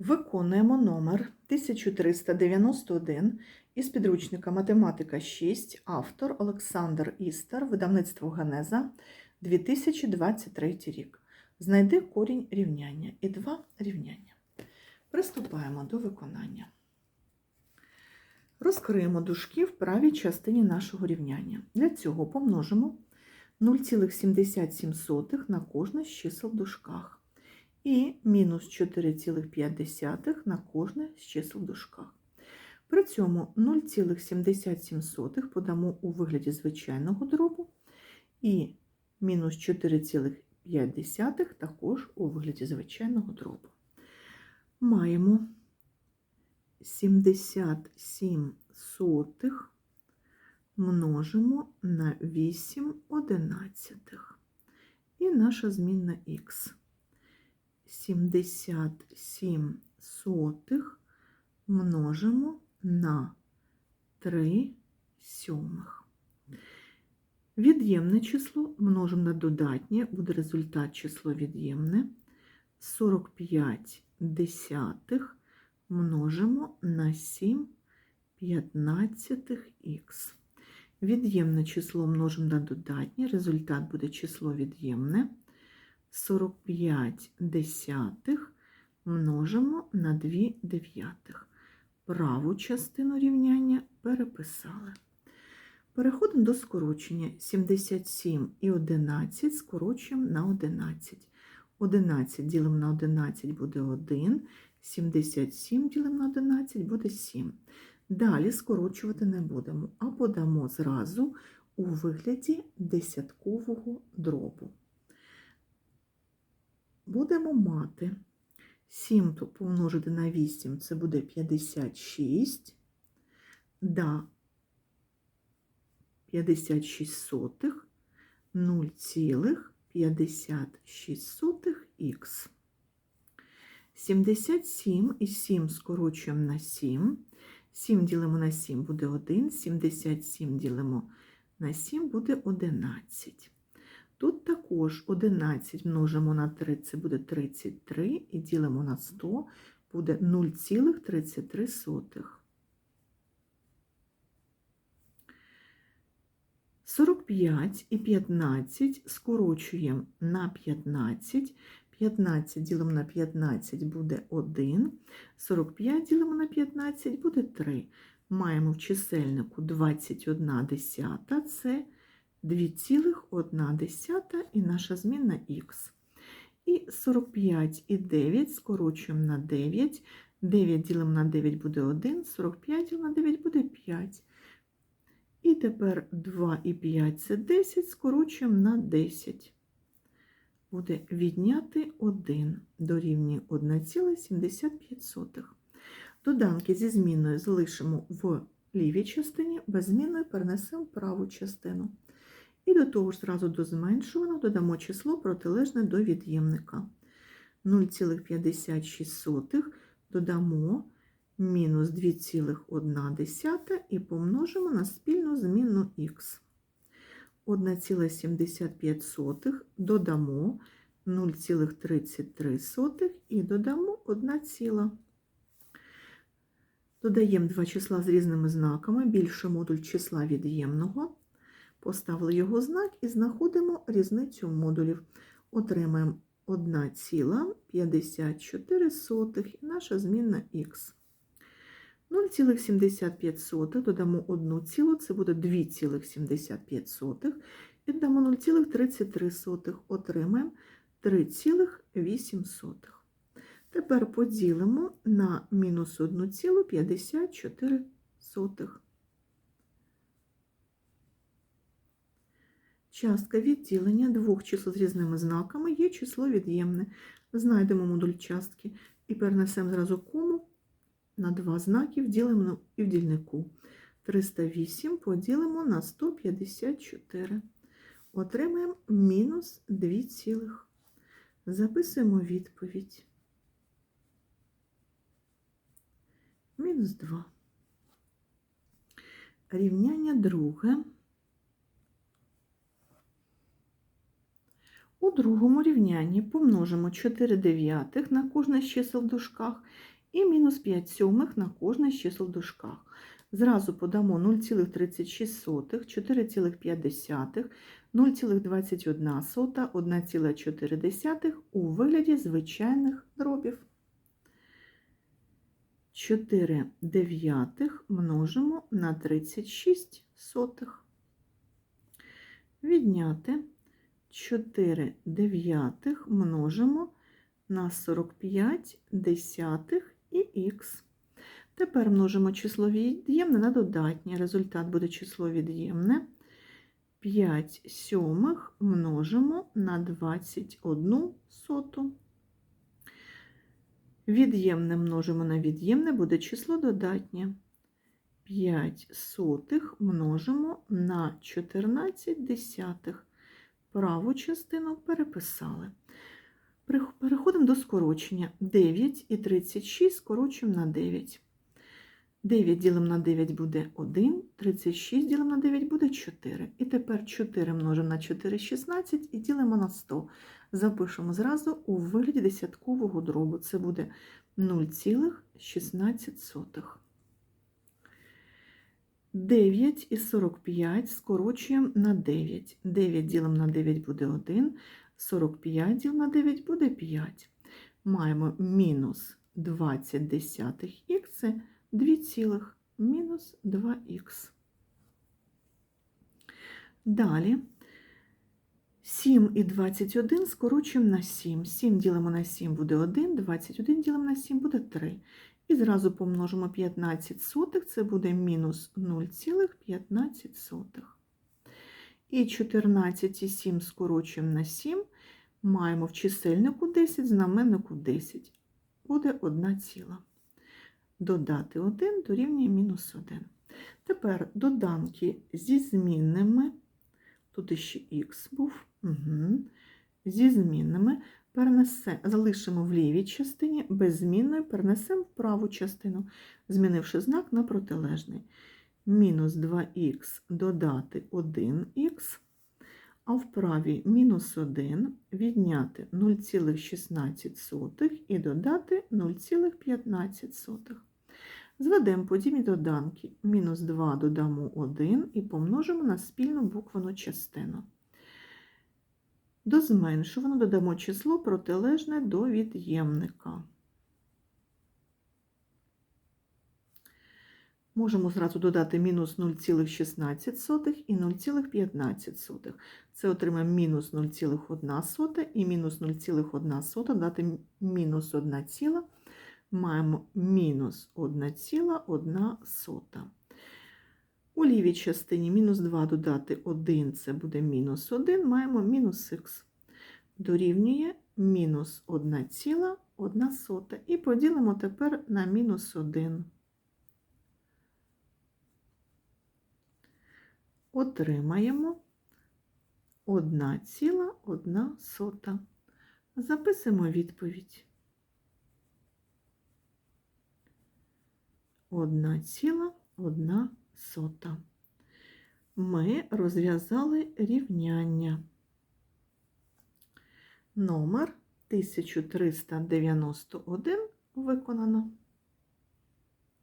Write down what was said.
Виконуємо номер 1391 із підручника Математика 6, автор Олександр Істер, видавництво Генеза, 2023 рік. Знайди корінь рівняння і два рівняння. Приступаємо до виконання. Розкриємо дужки в правій частині нашого рівняння. Для цього помножимо 0,77 на кожне з чисел в дужках і мінус 4,5 на кожне з чисел в дужках. При цьому 0,77 подамо у вигляді звичайного дробу і мінус 4,5 також у вигляді звичайного дробу. Маємо 77 сотих множимо на 8 одинадцятих. І наша змінна х. 77 сотих множимо на 3 сьомих. Від'ємне число множимо на додатнє, буде результат число від'ємне. 45 десятих множимо на 7 п'ятнадцятих х. Від'ємне число множимо на додатнє, результат буде число від'ємне. 45 десятих множимо на 2 дев'ятих. Праву частину рівняння переписали. Переходимо до скорочення. 77 і 11 скорочуємо на 11. 11 ділимо на 11 буде 1, 77 ділимо на 11 буде 7. Далі скорочувати не будемо, а подамо зразу у вигляді десяткового дробу. Будемо мати 7 помножити на 8 це буде 56, да 56 сотих 0,56 х. 77 і 7 скорочуємо на 7. 7 ділимо на 7 буде 1, 77 ділимо на 7 буде 11. Тут також 11 множимо на 3, це буде 33, і ділимо на 100, буде 0,33. 45 і 15 скорочуємо на 15. 15 ділимо на 15 буде 1, 45 ділимо на 15 буде 3. Маємо в чисельнику 21 десята, це 2,1 і наша змінна х. І 45 і 9 скорочуємо на 9. 9 ділимо на 9 буде 1, 45 ділимо на 9 буде 5. І тепер 2 і 5 це 10, скорочуємо на 10. Буде відняти 1 дорівнює 1,75. Доданки зі зміною залишимо в лівій частині, без зміною перенесемо в праву частину. І до того ж, зразу до зменшуваного додамо число протилежне до від'ємника. 0,56 додамо мінус 2,1 і помножимо на спільну змінну х. 1,75 додамо 0,33 і додамо 1 ціла. Додаємо два числа з різними знаками, більше модуль числа від'ємного. Поставили його знак і знаходимо різницю модулів. Отримаємо 1,54 і наша змінна х. 0,75 додамо 1 цілу, це буде 2,75 і додамо 0,33, отримаємо 3,8. Тепер поділимо на мінус 1,54. Частка відділення двох чисел з різними знаками є число від'ємне. Знайдемо модуль частки і перенесемо зразу кому на два знаки ділимо і в дільнику. 308 поділимо на 154. Отримаємо мінус 2 цілих. Записуємо відповідь. Мінус 2. Рівняння друге. У другому рівнянні помножимо 4 дев'ятих на кожне з чисел в дужках і мінус 5 сьомих на кожне з чисел в дужках. Зразу подамо 0,36, 4,5, 0,21, 1,4 у вигляді звичайних дробів. 4 дев'ятих множимо на 36 сотих. Відняти 4 дев'ятих множимо на 45 десятих і х. Тепер множимо число від'ємне на додатнє. Результат буде число від'ємне. 5 сьомих множимо на 21 соту. Від'ємне множимо на від'ємне буде число додатнє. 5 сотих множимо на 14 десятих. Праву частину переписали. Переходимо до скорочення. 9 і 36 скорочуємо на 9. 9 ділимо на 9 буде 1, 36 ділимо на 9 буде 4. І тепер 4 множимо на 4 16 і ділимо на 100. Запишемо зразу у вигляді десяткового дробу. Це буде 0,16. 9 і 45 скорочуємо на 9. 9 ділимо на 9 буде 1, 45 ділимо на 9 буде 5. Маємо мінус 20 десятих х, це 2 цілих, мінус 2х. Далі 7 і 21 скорочуємо на 7. 7 ділимо на 7 буде 1, 21 ділимо на 7 буде 3. І зразу помножимо 15 сотих, це буде мінус 0,15. І 14 і 7 скорочуємо на 7, маємо в чисельнику 10, знаменнику 10. Буде 1 ціла. Додати 1 дорівнює мінус 1. Тепер доданки зі змінними, тут ще х був, угу. зі змінними перенесе, залишимо в лівій частині, без змінної перенесемо в праву частину, змінивши знак на протилежний. Мінус 2х додати 1х, а в правій мінус 1 відняти 0,16 і додати 0,15. Зведемо подібні доданки. Мінус 2 додамо 1 і помножимо на спільну буквену частину. До зменшуваного додамо число протилежне до від'ємника. Можемо зразу додати мінус 0,16 і 0,15. Це отримаємо мінус 0,1 і мінус 0,1 дати мінус 1 ціла. Маємо мінус 1,1. У лівій частині мінус 2 додати 1, це буде мінус 1, маємо мінус х. Дорівнює мінус 1,1. І поділимо тепер на мінус 1. Отримаємо 1,1. Записуємо відповідь. 1,1 сота. Ми розв'язали рівняння. Номер 1391 виконано.